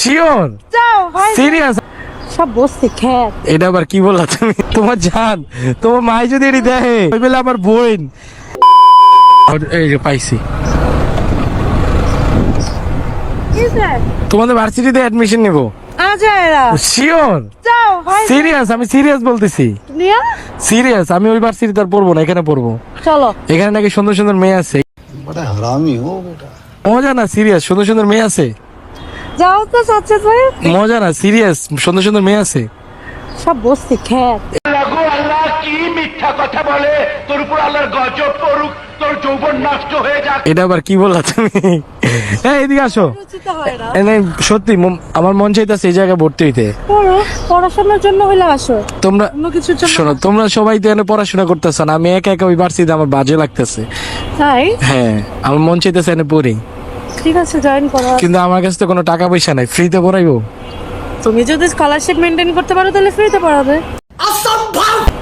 Sure যাও ভাই serious সব এটা আবার কি বললা তুমি? তোমার জান তোমার মাই যদি দেখে ওই বেলা আমার বোন। এই যে পাইছি। তোমাদের ভার্সিটিতে অ্যাডমিশন সিরিয়াস আমি সিরিয়াস বলতেছি। সিরিয়াস আমি ওই আর পড়ব না এখানে পড়ব। এখানে নাকি সুন্দর সুন্দর মেয়ে আছে। সিরিয়াস সুন্দর সুন্দর মেয়ে আছে? যাও তো ভাই। মজা না সিরিয়াস সুন্দর সুন্দর মেয়ে আছে। সব বসছে খ্যাত লাগো আল্লাহ কি মিথ্যা কথা বলে? তোর উপর আল্লাহর গজব পড়ুক তোর যৌবন নষ্ট হয়ে যাক। এটা আবার কি বললা তুমি? এই এদিকে আসো। হয় সত্যি মন- আমার মন চাইতেছে এই জায়গায় ভর্তি হইতে। পড়াশোনার জন্য হইলে আসো। তোমরা অন্য শোনো তোমরা সবাই তো এখানে পড়াশোনা করতেছ না আমি একা একা ওই ভার্সিটিতে আমার বাজে লাগতেছে। তাই? হ্যাঁ আমার মন চাইতেছে এনে পড়ি। ঠিক আছে জয়েন করো। কিন্তু আমার কাছে তো কোনো টাকা পয়সা নাই ফ্রিতে পড়াইবো। তুমি যদি স্কলারশিপ মেনটেন করতে পারো তাহলে ফ্রিতে পড়াবে।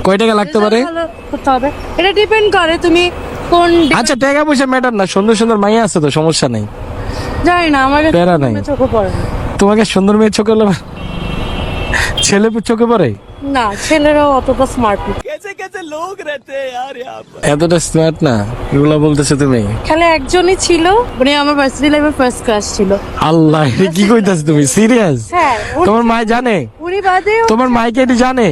কয় টাকা লাগতে পারে? করতে হবে। এটা ডিপেন্ড করে তুমি কোন আচ্ছা টাকা পয়সা ম্যাটার না সুন্দর সুন্দর মাইয়া আছে তো সমস্যা নেই। জানি না আমার কাছে প্যারা নাই। চোখে পড়ে তোমাকে সুন্দর মেয়ের চোখে ছেলে চোখে পড়ে? না ছেলেরাও অতটা স্মার্ট এতটা স্মার্ট না এগুলো বলতেছে তুমি? খালি একজনই ছিল মানে আমার ভার্সিটি লাইফে ফার্স্ট ক্লাস ছিল। আল্লাহ এটা কি কইতাছ তুমি? সিরিয়াস হ্যাঁ তোমার মা জানে? উনি বাদে তোমার মাইকে এটি জানে?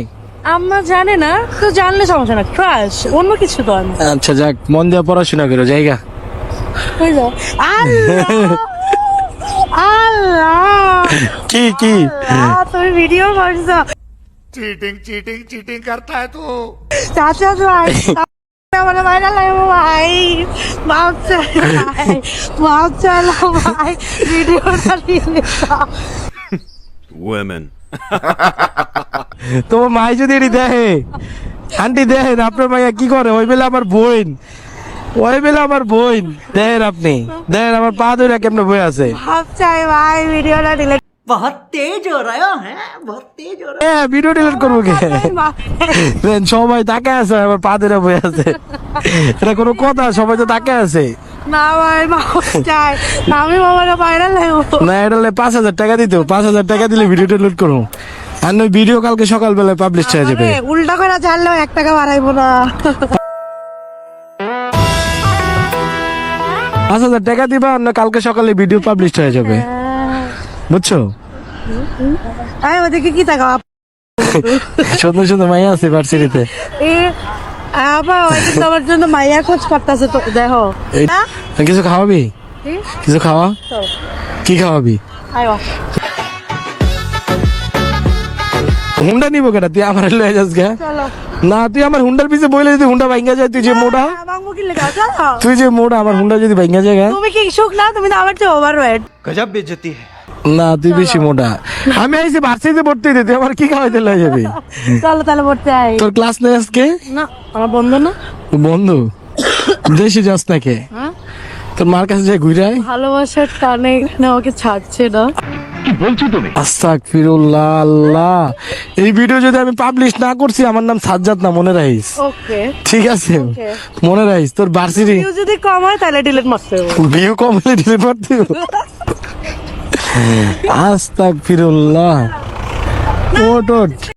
আম্মা জানে না তো জানলে সমস্যা না ক্রাশ অন্য কিছু তো না। আচ্ছা যাক মন দিয়ে পড়াশোনা করো জায়গা। আল্লাহ! আল্লাহ! কি কি? তুমি ভিডিও করছ चीटिंग चीटिंग चीटिंग करता है तू চাচা ভাই আমার ভাইরাল লাগবো ভাই মাপ চাই ভাই মাপ চাইলাম ভাই ভিডিওটা নিয়ে Women. তোমার মাই যদি এটি দেখে আন্টি দেখেন আপনার মাইয়া কি করে ওই বেলা আমার বোন ওই বেলা আমার বোন দেখেন আপনি দেখেন আমার পা ধরে কেমনে বই আছে মাপ চাই ভাই ভিডিওটা ডিলিট बहुत तेज हो रहे हो हैं बहुत तेज हो रहे হ্যাঁ ভিডিও ডিলিট করবো কে দেখেন, সবাই তাকে আছে আমার পা ধরে বই আছে এটা কোনো কথা সবাই তো তাকে আছে না ভাই মাপ চাই আমি মামাকে ভাইরাল লাগবো না এটা হলে পাঁচ হাজার টাকা দিতে পাঁচ হাজার টাকা দিলে ভিডিও ডিলিট করবো আর নয় ভিডিও কালকে সকালবেলায় পাবলিশ হয়ে যাবে আরে, উল্টা করে জানলেও এক টাকা বাড়াইবো না পাঁচ হাজার টাকা দিবা আর নয় কালকে সকালে ভিডিও পাবলিশ হয়ে যাবে বুঝছ? আয় ওদিকে কি তাকাও সুন্দর সুন্দর মাইয়া আছে ভার্সিটিতে। তোমার জন্য মাইয়া খোঁজ করতেছে তো দেখো। কিছু খাওয়াবি? কিছু খাওয়া? কি খাওয়াবি? আয়ো হুন্ডা নিবো কেটা তুই আমার লয়ে যাস গা। না তুই আমার হুন্ডার পিছে বইলে যদি হুন্ডা ভাঙ্গা যায় তুই যে মোটা। তুই যে মোটা আমার হুন্ডা যদি ভাঙ্গা যায় তুমি কি সুখ না? তুমি তো আমার চেয়ে ওভারওয়েট গজব বেজতি হ্যায় না তুই বেশি মোটা। আমি আইসি ভার্সিটিতে পড়তে দিতে তুই আমার কি খাওয়াইতে লয়ে যাবি? চলো তাহলে পড়তে আই। তোর ক্লাস নেই আজকে? না আমার বন্ধু না। বন্ধু? দেশে যাস নাকি হ্যাঁ? তোর মার কাছে যাই ঘুরে আয়। ভালোবাসার টানে এখানে আমাকে ছাড়ছে না। আল্লাহ। এই ভিডিও যদি আমি পাবলিশ না করছি আমার নাম সাজ্জাদ না মনে রাখিস? ওকে। ঠিক আছে? মনে রাখিস তোর ভার্সিটি ভিউ যদি কম হয় তাহলে ডিলিট মারতে হবে। ভিউ কম হলে ডিলিট করতে আস্তাক ফিরুল্লাহ ওট ওট।